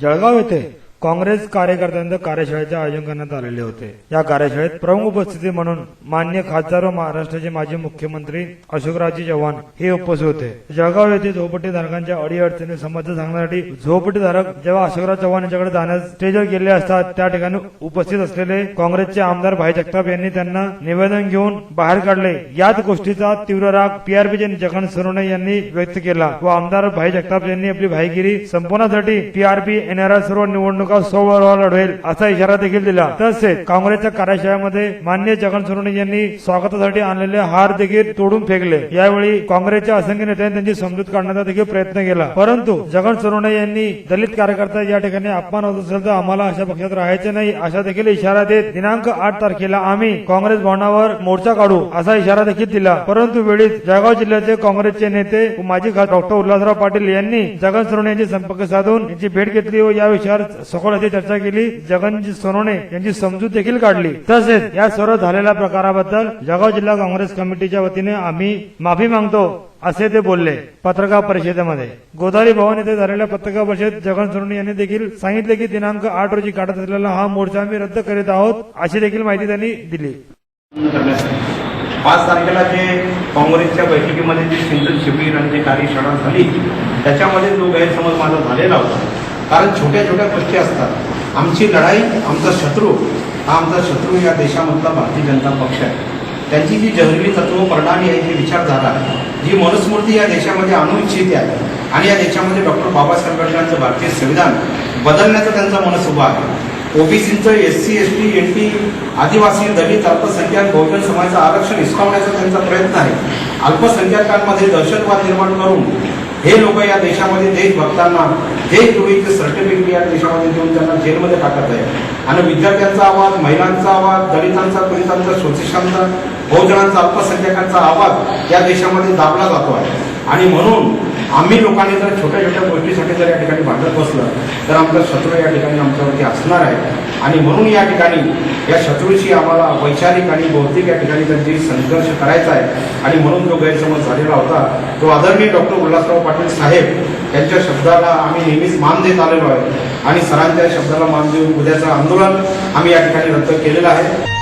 जळगाव येथे काँग्रेस कार्यकर्त्यांच्या कार्यशाळेचे आयोजन करण्यात आलेले होते. या कार्यशाळेत प्रमुख उपस्थिती म्हणून मान्य खासदार व महाराष्ट्राचे माजी मुख्यमंत्री अशोकरावजी चव्हाण हे उपस्थित होते. जळगाव येथे झोपडीधारकांच्या अडीअडचणी समस्या सांगण्यासाठी झोपडीधारक जेव्हा अशोकराव चव्हाण यांच्याकडे जाण्यास स्टेजवर गेले असतात त्या ठिकाणी उपस्थित असलेले काँग्रेसचे आमदार भाई जगताप यांनी त्यांना निवेदन घेऊन बाहेर काढले. याच गोष्टीचा तीव्र राग पीआरपीचे जगन सोनवणे यांनी व्यक्त केला व आमदार भाई जगताप यांनी आपली भाईगिरी संपवण्यासाठी पीआरपी येणाऱ्या सर्व निवडणूक सोबत लढवेल असा इशारा देखील दिला. तसेच काँग्रेसच्या कार्यशाळेमध्ये मान्य जगन सोनवणे यांनी स्वागतासाठी आणलेले हार देखील तोडून फेकले. यावेळी काँग्रेसच्या असंख्य नेत्यांनी त्यांची समजूत काढण्याचा देखील प्रयत्न केला. परंतु जगन सोनवणे यांनी दलित कार्यकर्ता या ठिकाणी अपमान होत असेल तर आम्हाला अशा पक्षात राहायचे नाही अशा देखील इशारा देत दिनांक आठ तारखेला आम्ही काँग्रेस भवनावर मोर्चा काढू असा इशारा देखील दिला. परंतु वेळीच जळगाव जिल्ह्याचे काँग्रेसचे नेते माजी खासदार डॉक्टर उल्हासराव पाटील यांनी जगन सोनवणे यांची संपर्क साधून यांची भेट घेतली व या विषयावर सखोल अशी चर्चा केली. जगनजी सोनवणे यांची समजूत देखील काढली. तसेच या सर्व झालेल्या प्रकाराबद्दल जळगाव जिल्हा काँग्रेस कमिटीच्या वतीने आम्ही माफी मागतो असे ते बोलले. पत्रकार परिषदेमध्ये. गोदावरी भवन येथे झालेल्या पत्रकार परिषदेत जगन सोनवणे यांनी देखील सांगितले की दिनांक आठ रोजी काढत असलेला हा मोर्चा आम्ही रद्द करीत आहोत अशी देखील माहिती त्यांनी दिली. पाच तारखेला जे काँग्रेसच्या बैठकीमध्ये जे सिंधू शिबिर आणि जे कार्यशाळा झाली त्याच्यामध्ये जो गैरसमज माझा झालेला होता कारण छोट्या छोट्या गोष्टी असतात. आमची लढाई आमचा शत्रू हा आमचा शत्रू या देशामधला भारतीय जनता पक्ष आहे. त्यांची जी जहरीली तत्व प्रणाली आहे जी विचारधारा जी मनुस्मृती या देशामध्ये आणू इच्छिते आहे. आणि या देशामध्ये डॉक्टर बाबासाहेब आंबेडकरांचं भारतीय संविधान बदलण्याचा त्यांचा मनस आहे. ओबीसीचं S C S T N T आदिवासी दलित अल्पसंख्याक बहुजन समाजाचं आरक्षण हिसकावण्याचा त्यांचा प्रयत्न आहे. अल्पसंख्याकांमध्ये दहशतवाद निर्माण करून हे लोक या देशामध्ये देशभक्तांना देशद्रोहीचे सर्टिफिकेट या देशामध्ये देऊन त्यांना जेलमध्ये टाकत आहे आणि विद्यार्थ्यांचा आवाज महिलांचा आवाज दलितांचा पीडितांचा शोषितांचा बहुजनांचा अल्पसंख्याकांचा आवाज या देशामध्ये दाबला जातो आहे. आणि म्हणून आम्ही लोकांनी जर छोट्या छोट्या गोष्टीसाठी जर या ठिकाणी भांडत बसलं तर आमचा शत्रू या ठिकाणी आमच्यावरती असणार आहे. आणि म्हणून या ठिकाणी या शत्रूशी आम्हाला वैचारिक आणि बौद्धिक या ठिकाणी त्यांची संघर्ष करायचा आहे. आणि म्हणून जो गैरसमज झालेला होता तो आदरणीय डॉक्टर उल्हासराव पाटील साहेब यांच्या शब्दाला आम्ही नेहमीच मान देत आलेलो आहे. आणि सरांच्या शब्दाला मान देऊन उद्याचं आंदोलन आम्ही या ठिकाणी रद्द केलेलं आहे.